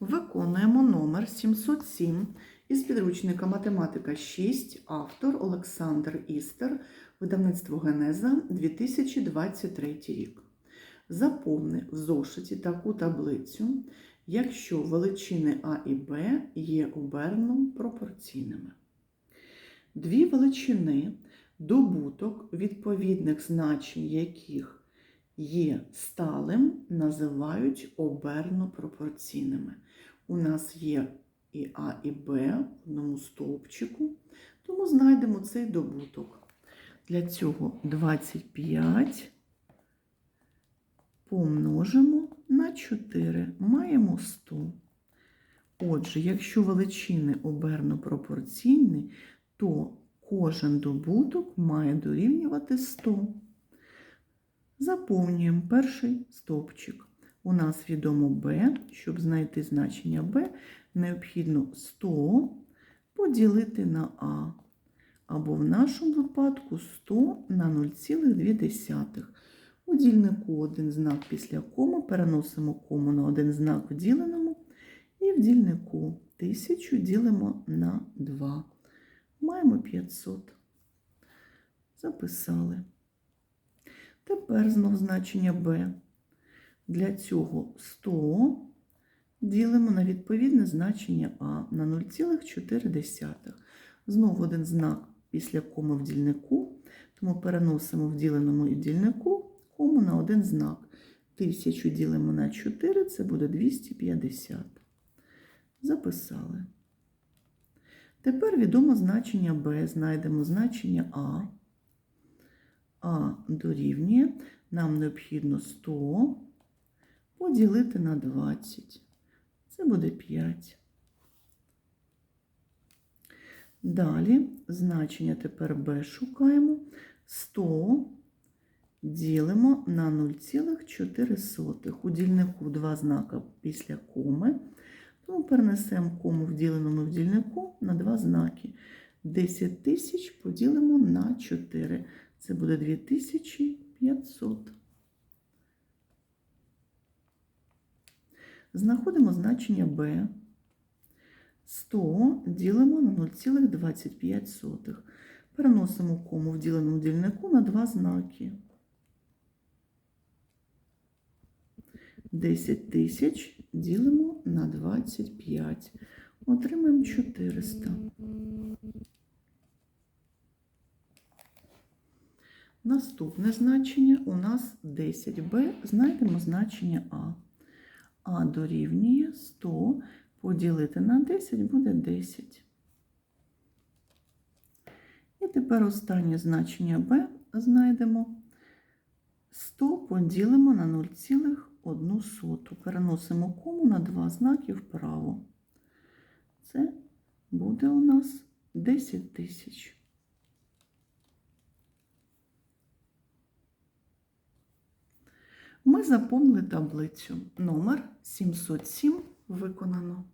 Виконуємо номер 707 із підручника Математика 6, автор Олександр Істер, видавництво Генеза 2023 рік. Заповни в зошиті таку таблицю, якщо величини А і Б є оберно пропорційними. Дві величини, добуток відповідних значень яких є сталим, називають оберно пропорційними. У нас є і А, і Б в одному стовпчику, тому знайдемо цей добуток. Для цього 25 помножимо на 4, маємо 100. Отже, якщо величини оберно пропорційні, то кожен добуток має дорівнювати 100. Заповнюємо перший стовпчик. У нас відомо b, щоб знайти значення b, необхідно 100 поділити на а. Або в нашому випадку 100 на 0,2. У дільнику один знак після коми переносимо кому на один знак в діленому. І в дільнику 1000 ділимо на 2. Маємо 500. Записали. Тепер знов значення b. Для цього 100 ділимо на відповідне значення а на 0,4. Знову один знак після коми в дільнику, тому переносимо в діленому і в дільнику кому на один знак. 1000 ділимо на 4, це буде 250. Записали. Тепер відомо значення b, знайдемо значення а. А дорівнює, нам необхідно 100 поділити на 20. Це буде 5. Далі значення тепер b шукаємо. 100 ділимо на 0,4. У дільнику два знака після коми. Тому перенесемо кому в діленому в дільнику на два знаки. 10 тисяч поділимо на 4. Це буде 2500. Знаходимо значення b. 100 ділимо на 0,25. Переносимо кому в діленому дільнику на два знаки. 10 тисяч ділимо на 25. Отримаємо 400. Наступне значення у нас 10b. Знайдемо значення А. А дорівнює 100 поділити на 10 буде 10. І тепер останнє значення b знайдемо. 100 поділимо на 0,1. Переносимо кому на два знаки вправо. Це буде у нас 10 тисяч. Ми заповнили таблицю. Номер 707 виконано.